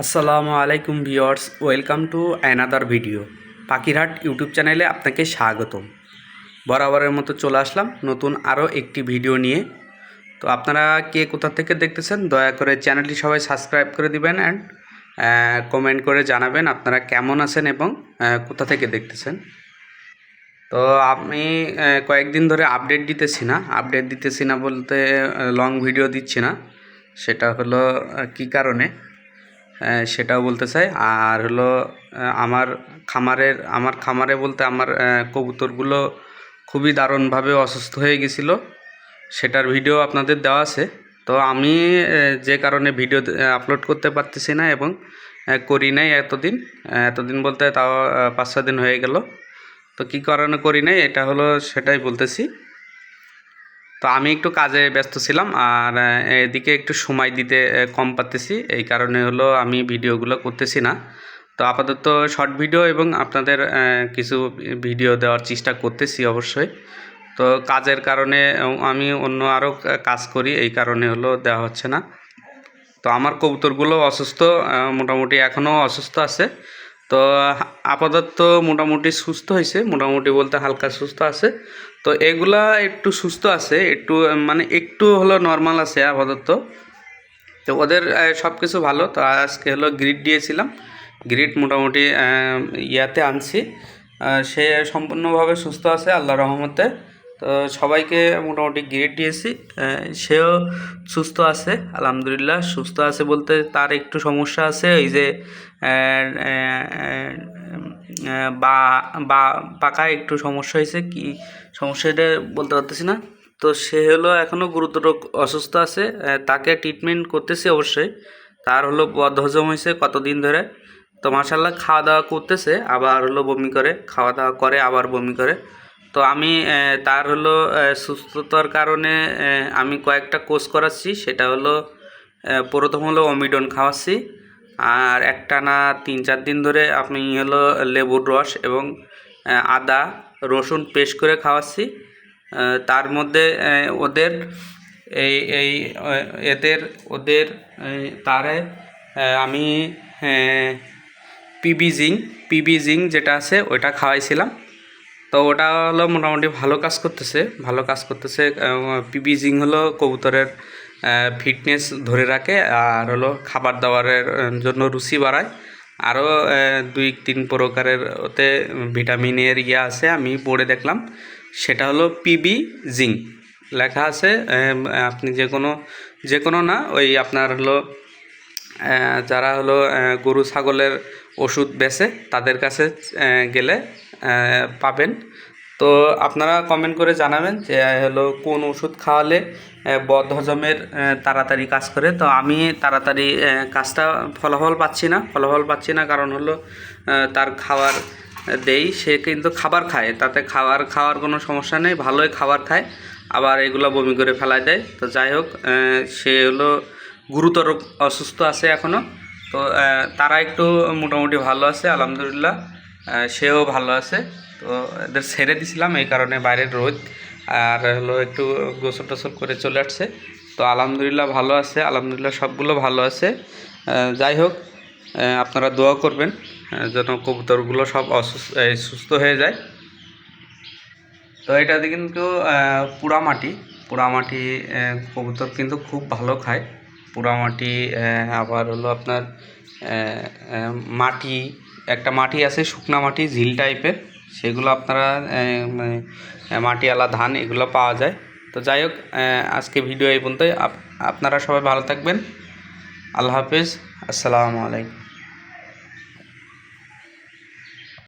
আসসালামু আলাইকুম viewers, welcome to another video Pakhirhat YouTube চ্যানেলে আপনাকে স্বাগতম। বরাবরের মতো চলে আসলাম নতুন আরও একটি ভিডিও নিয়ে। তো আপনারা কে কোথা থেকে দেখতেছেন, দয়া করে চ্যানেলটি সবাই সাবস্ক্রাইব করে দিবেন অ্যান্ড কমেন্ট করে জানাবেন আপনারা কেমন আছেন এবং কোথা থেকে দেখতেছেন। তো আমি কয়েকদিন ধরে আপডেট দিতেছি না। আপডেট দিতেছি না বলতে লং ভিডিও দিচ্ছি না। সেটা হলো কী কারণে? সেটাও বলতে চাই। আর হলো আমার খামারের, আমার খামারে বলতে আমার কবুতরগুলো খুবই দারুণভাবে অসুস্থ হয়ে গেছিল। সেটার ভিডিও আপনাদের দেওয়া আছে। তো আমি যে কারণে ভিডিও আপলোড করতে পারতেছি না এবং করি নাই এতদিন। এতদিন বলতে তাও পাঁচ ছ দিন হয়ে গেল। তো কী কারণে করি নাই, এটা হলো সেটাই বলতেছি। তো আমি একটু কাজে ব্যস্ত ছিলাম আর এদিকে একটু সময় দিতে কম পাচ্তেছি এই কারণে হলো আমি ভিডিওগুলো করতেছি না। তো আপাতত শর্ট ভিডিও এবং আপনাদের কিছু ভিডিও দেওয়ার চেষ্টা করতেছি অবশ্যই। তো কাজের কারণে আমি অন্য আরও কাজ করি, এই কারণে হলো দেওয়া হচ্ছে না। তো আমার কবুতরগুলো অসুস্থ মোটামুটি এখনও অসুস্থ আছে। তো, আপাতত মোটামুটি সুস্থ হয়েছে মোটামুটি বলতে হালকা সুস্থ আছে। তো এগুলা একটু সুস্থ আছে, একটু মানে একটু হলো নর্মাল আছে আপাতত। তো ওদের সব কিছু ভালো। তো আজকে হলো গ্রিড দিয়েছিলাম। গ্রিড মোটামুটি ইয়াতে আনছি। সে সম্পূর্ণভাবে সুস্থ আছে আল্লাহ রহমতে। তো সবাইকে মোটামুটি গ্রিড দিয়েছি। সেও সুস্থ আছে, আলহামদুলিল্লাহ, সুস্থ আছে বলতে তার একটু সমস্যা আছে এই যে বা বা একটু সমস্যা হয়েছে, কি সমস্যা এটা বলতে পারতেছি না। তো সে হলো এখনও গুরুতর অসুস্থ আছে তাকে ট্রিটমেন্ট করতেছি অবশ্যই, তার হলো বদ হজম হয়েছে কতদিন ধরে। তো মাসাল্লাহ খাওয়া দাওয়া করতেছে, আবার হলো বমি করে, খাওয়া দাওয়া করে, আবার বমি করে। তো আমি তার হলো সুস্থতার কারণে আমি কয়েকটা কোর্স করাচ্ছি। সেটা হলো প্রথম হলো অমিডন খাওয়াচ্ছি। আর একটানা তিন চার দিন ধরে আমি হলো লেবুর রস এবং আদা, রসুন পেস্ট করে খাওয়াচ্ছি। তার মধ্যে ওদের, এই এই এদের, ওদের তারে আমি পিবি জিং পিবি জিং যেটা আছে ওটা খাওয়াইছিলাম। তো ওটা হলো মোটামুটি ভালো কাজ করতেছে, ভালো কাজ করতেছে পিবি জিং হলো কবুতরের ফিটনেস ধরে রাখে, আর হলো খাবার দাবারের জন্য রুচি বাড়ায়। আরও দুই তিন প্রকারের ওতে ভিটামিনের ইয়ে আছে, আমি পড়ে দেখলাম। সেটা হলো পিবি জিং। লেখা আছে আপনি যে কোনো যে কোনো না, ওই আপনার হলো যারা হলো গরু ছাগলের ওষুধ বেচে তাদের কাছে গেলে পাবেন। তো আপনারা কমেন্ট করে জানাবেন যে হলো কোন ওষুধ খাওয়ালে আহ, বদহজমের তাড়াতাড়ি কাজ করে। তো আমি তাড়াতাড়ি কাজটা ফলাফল পাচ্ছি না। ফলাফল পাচ্ছি না কারণ হলো তার খাবার দেই। সে কিন্তু খাবার খায় তাতে খাবার খাওয়ার কোনো সমস্যা নেই। ভালোই খাবার খায় আবার এগুলো বমি করে ফেলায় দেয়। তো যাই হোক সে হলো গুরুতর অসুস্থ আছে এখনও তো তারা একটু মোটামুটি ভালো আছে, আলহামদুলিল্লাহ। সেও ভালো আছে। তো, এদের ছেড়ে দিছিলাম এই কারণে বাইরের রোদ। আর হলো একটু গোসল টোসল করে চলে আসছে। তো, আলহামদুলিল্লাহ ভালো আছে, আলহামদুলিল্লাহ সবগুলো ভালো আছে। যাই হোক আপনারা দোয়া করবেন যেন কবুতরগুলো সব অসুস্থ সুস্থ হয়ে যায়। তো এটাতে কিন্তু পোড়ামাটি। পোড়ামাটি কবুতর কিন্তু খুব ভালো খায়। পোড়ামাটি আবার হলো আপনার মাটি একটা মাটি আছে শুকনা মাটি ঝিল টাইপের সেগুলো আপনারা মানে, মাটিওয়ালা ধান এগুলো পাওয়া যায়। তো যাই হোক আজকে ভিডিও এই পর্যন্তই। আপ- আপনারা সবাই ভালো থাকবেন। আল্লাহ হাফিজ। আসসালামু আলাইকুম।